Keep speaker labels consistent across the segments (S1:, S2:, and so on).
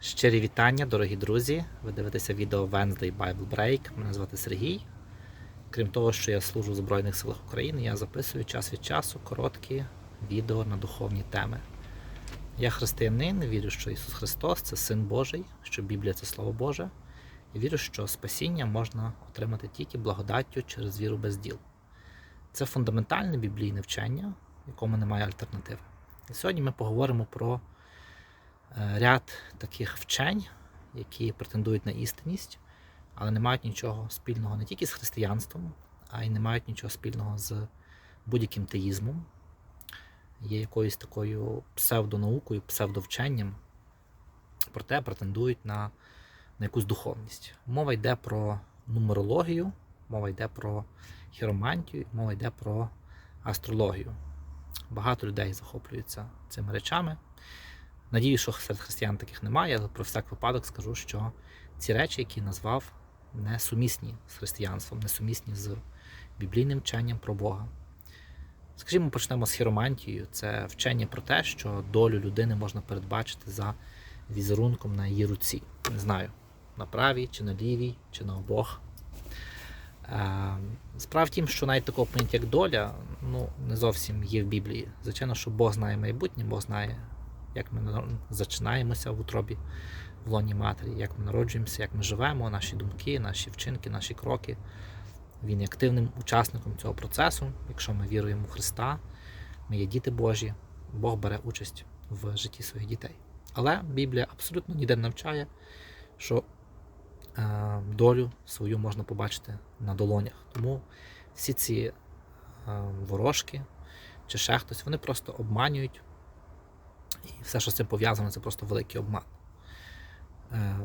S1: Щирі вітання, дорогі друзі. Ви дивитеся відео Wednesday Bible Break. Мене звати Сергій. Крім того, що я служу в Збройних силах України, я записую час від часу короткі відео на духовні теми. Я християнин, вірю, що Ісус Христос це Син Божий, що Біблія це Слово Боже. І вірю, що спасіння можна отримати тільки благодаттю через віру без діл. Це фундаментальне біблійне вчення, якому немає альтернативи. І сьогодні ми поговоримо про ряд таких вчень, які претендують на істинність, але не мають нічого спільного не тільки з християнством, а й не мають нічого спільного з будь-яким теїзмом, є якоюсь такою псевдонаукою, псевдовченням, проте претендують на, на якусь духовність. Мова йде про нумерологію, мова йде про хіромантію, мова йде про астрологію. Багато людей захоплюються цими речами. Надію, що серед християн таких немає, але про всяк випадок скажу, що ці речі, які назвав, не сумісні з християнством, не сумісні з біблійним вченням про Бога. Скажімо, почнемо з хіромантією. Це вчення про те, що долю людини можна передбачити за візерунком на її руці. Не знаю, на правій, чи на лівій, чи на обох. Е, Справа тім, що навіть такого поняття, як доля, ну, не зовсім є в Біблії. Звичайно, що Бог знає майбутнє, Бог знає, як ми зачинаємося в утробі в лоні матері, як ми народжуємося, як ми живемо, наші думки, наші вчинки, наші кроки. Він є активним учасником цього процесу. Якщо ми віруємо в Христа, ми є діти Божі, Бог бере участь в житті своїх дітей. Але Біблія абсолютно ніде не навчає, що е, долю свою можна побачити на долонях. Тому всі ці е, ворожки чи ще хтось, вони просто обманюють. І все, що з цим пов'язано, це просто великий обман. Е,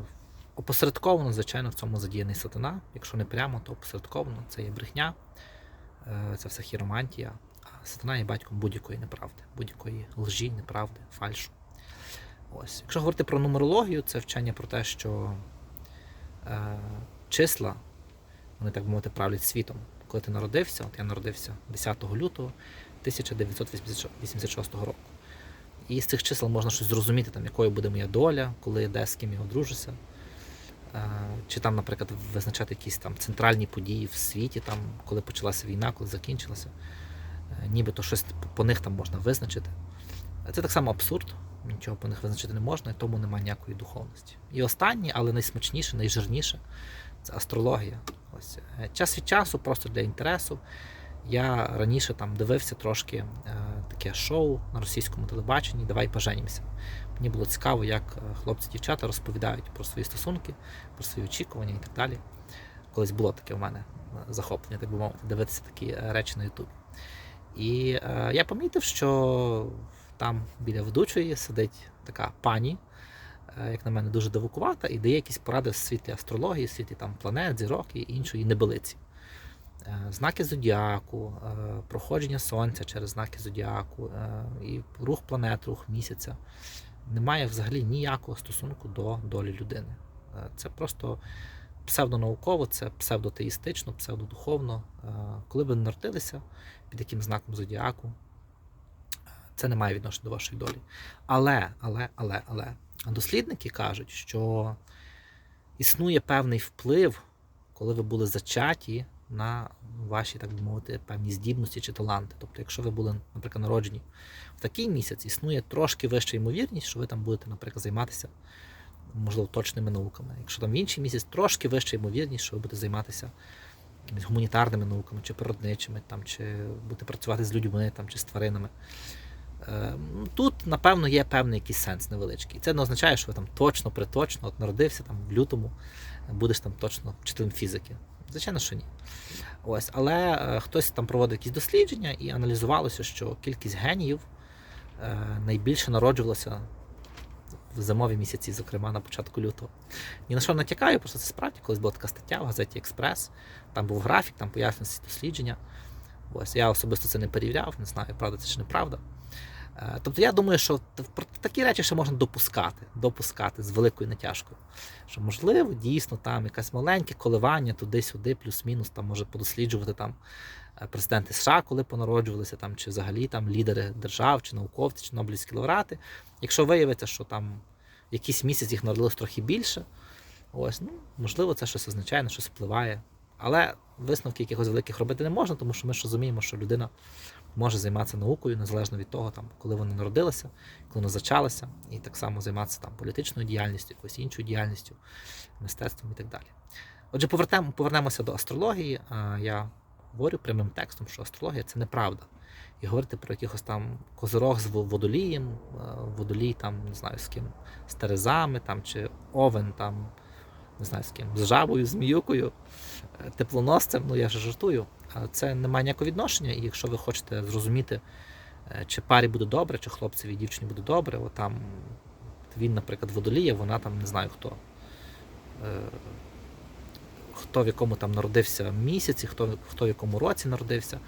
S1: Опосередковано, звичайно, в цьому задіяний сатана. Якщо не прямо, то опосередковано це є брехня, е, це все хіромантія. А сатана є батьком будь-якої неправди, будь-якої лжі, неправди, фальшу. Ось. Якщо говорити про нумерологію, це вчення про те, що е, числа, вони так би мовити, правлять світом. Коли ти народився, от я народився 10 лютого 1986 року. І з цих чисел можна щось зрозуміти, там, якою буде моя доля, коли де з ким я одружуся. Чи там, наприклад, визначати якісь там центральні події в світі, там, коли почалася війна, коли закінчилася. Е, Нібито щось по- них там можна визначити. Це так само абсурд, нічого по них визначити не можна, і тому немає ніякої духовності. І останнє, але найсмачніше, найжирніше це астрологія. Ось. е, Час від часу, просто для інтересу. Я раніше там дивився трошки е, таке шоу на російському телебаченні Давай поженімося. Мені було цікаво, як е, хлопці-дівчата розповідають про свої стосунки, про свої очікування і так далі. Колись було таке в мене е, захоплення, так би мовити, дивитися такі речі на Ютубі. І е, я помітив, що там біля ведучої сидить така пані, е, як на мене, дуже дивукувата, і дає якісь поради в світлі астрології, в світлі там планет, зірок і іншої небелиці. Е, Знаки зодіаку, е, проходження сонця через знаки зодіаку, е, і рух планет, рух місяця немає взагалі ніякого стосунку до долі людини. Це просто псевдонауково, це псевдотеїстично, псевдодуховно. Коли ви народилися під яким знаком зодіаку, це не має відношення до вашої долі. Але, але, але, але дослідники кажуть, що існує певний вплив, коли ви були зачаті на ваші, так би мовити, певні здібності чи таланти. Тобто, якщо ви були, наприклад, народжені в такий місяць, існує трошки вища ймовірність, що ви там будете, наприклад, займатися, можливо, точними науками. Якщо там в інший місяць, трошки вища ймовірність, що ви будете займатися якимись гуманітарними науками, чи природничими, там, чи будете працювати з людьми, там, чи з тваринами. Е, ну, Тут, напевно, є певний якийсь сенс невеличкий. Це не означає, що ви там точно, приточно, от народився там в лютому, будеш там точно вчителем фізики. Звичайно, що ні. Ось, але е, хтось там проводив якісь дослідження і аналізувалося, що кількість геніїв е, найбільше народжувалася в зимові місяці, зокрема на початку лютого. Ні на що натякаю, просто це справді колись була така стаття в газеті Експрес. Там був графік, там пояснювалися дослідження. Ось я особисто це не перевіряв, не знаю, правда це чи неправда. Е, Тобто я думаю, що такі речі ще можна допускати, допускати з великою натяжкою. Що можливо, дійсно там якесь маленьке коливання туди-сюди, плюс-мінус, там може подосліджувати там е, президенти США, коли понароджувалися, там, чи взагалі там лідери держав, чи науковці, чи Нобелівські лауреати. Якщо виявиться, що там якийсь місяць їх народилось трохи більше. Ось, ну, можливо, це щось означає, на щось впливає. Але висновки якихось великих робити не можна, тому що ми ж розуміємо, що людина може займатися наукою незалежно від того, там, коли вона народилася, коли вона зачалася, і так само займатися там, політичною діяльністю, якоюсь іншою діяльністю, мистецтвом і так далі. Отже, повернемо, повернемося до астрології. Я говорю прямим текстом, що астрологія це неправда. І говорити про якихось там козирог з водолієм, водолій там, не знаю, з ким, з терезами там, чи овен там, не знаю з ким, з жабою, зміюкою, е, теплоносцем, ну я ж жартую. Це не має ніякого відношення, і якщо ви хочете зрозуміти, е, чи парі буде добре, чи хлопцеві і дівчині буде добре, от там він, наприклад, водоліє, вона там не знаю хто. Е, Хто в якому там народився місяці, хто, хто в якому році народився.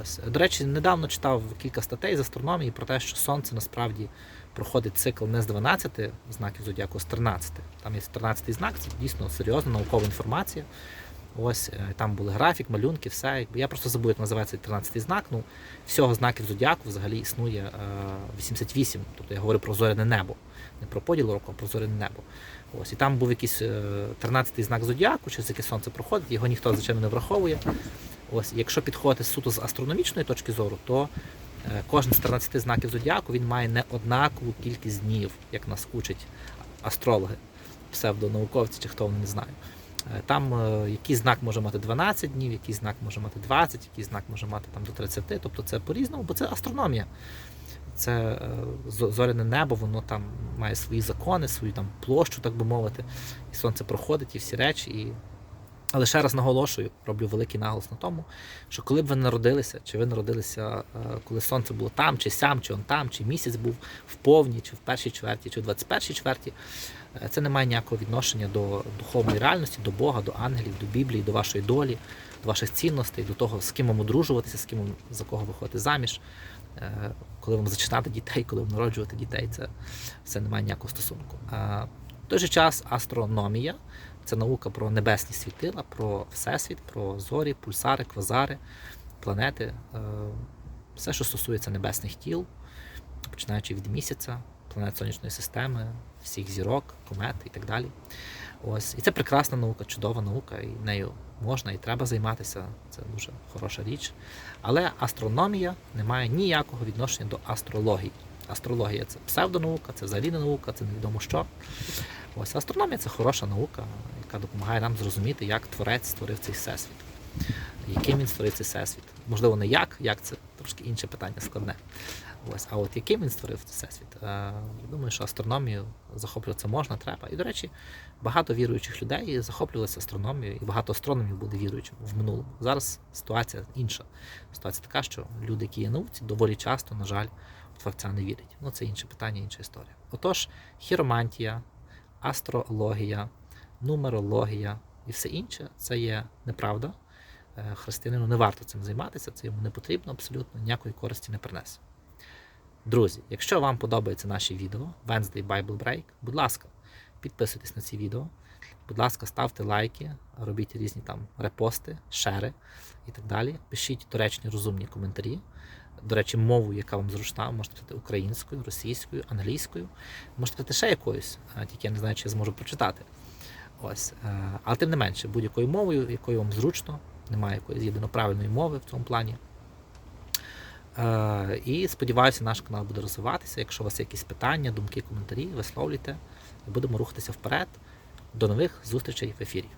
S1: Ось. До речі, недавно читав кілька статей з астрономії про те, що Сонце насправді проходить цикл не з 12 знаків зодіаку, а з 13. Там є 13 знак, це дійсно серйозна наукова інформація. Ось е, там були графік, малюнки, все. Я просто забув, як називається 13 знак. Ну, всього знаків зодіаку взагалі існує е, 88. Тобто я говорю про зоряне небо. Не про поділ року, а про зоряне небо. Ось, і там був якийсь е, 13-й знак зодіаку, через який сонце проходить, його ніхто, звичайно, не враховує. Ось, якщо підходити суто з астрономічної точки зору, то е, кожен з 13 знаків зодіаку він має не однакову кількість днів, як нас учать астрологи, псевдонауковці чи хто вони не знає. Е, Там е, який знак може мати 12 днів, який знак може мати 20, який знак може мати там до 30. Тобто це по-різному, бо це астрономія. Це зоряне небо, воно там має свої закони, свою там площу, так би мовити. І сонце проходить, і всі речі. І... Але ще раз наголошую, роблю великий наголос на тому, що коли б ви народилися, чи ви народилися, е, коли сонце було там, чи сям, чи он там, чи місяць був в повній, чи в першій чверті, чи в 21 чверті, е, це не має ніякого відношення до духовної реальності, до Бога, до ангелів, до Біблії, до вашої долі, до ваших цінностей, до того, з ким вам одружуватися, з ким вам за кого виходити заміж, е, коли вам зачинати дітей, коли вам народжувати дітей, це все не має ніякого стосунку. В той же час астрономія це наука про небесні світила, про всесвіт, про зорі, пульсари, квазари, планети, е, все, що стосується небесних тіл, починаючи від місяця, планет сонячної системи, всіх зірок, комет і так далі. Ось. І це прекрасна наука, чудова наука, і нею можна і треба займатися. Це дуже хороша річ. Але астрономія не має ніякого відношення до астрології. Астрологія це псевдонаука, це взагалі не наука, це невідомо що. Ось астрономія це хороша наука, яка допомагає нам зрозуміти, як творець створив цей всесвіт, яким він створив цей всесвіт. Можливо, не як, як це трошки інше питання складне. Ось, а от яким він створив всесвіт? Е, думаю, що астрономію захоплюватися можна, треба. І, до речі, багато віруючих людей захоплювалися астрономією, і багато астрономів були віруючими в минулому. Зараз ситуація інша. Ситуація така, що люди, які є науці, доволі часто, на жаль, творця не вірять. Ну, це інше питання, інша історія. Отож, хіромантія, астрологія, нумерологія і все інше це є неправда. Е, Християнину не варто цим займатися, це йому не потрібно, абсолютно ніякої користі не принесе. Друзі, якщо вам подобаються наші відео Wednesday Bible Break, будь ласка, підписуйтесь на ці відео. Будь ласка, ставте лайки, робіть різні там репости, шери і так далі. Пишіть доречні розумні коментарі. До речі, мову, яка вам зручна, можете писати українською, російською, англійською, можете писати ще якоюсь, тільки я не знаю, чи я зможу прочитати. Ось. е, Але тим не менше, будь-якою мовою, якою вам зручно, немає якоїсь єдиноправильної мови в цьому плані. Е, І сподіваюся, наш канал буде розвиватися. Якщо у вас є якісь питання, думки, коментарі, висловлюйте будемо рухатися вперед. До нових зустрічей в ефірі.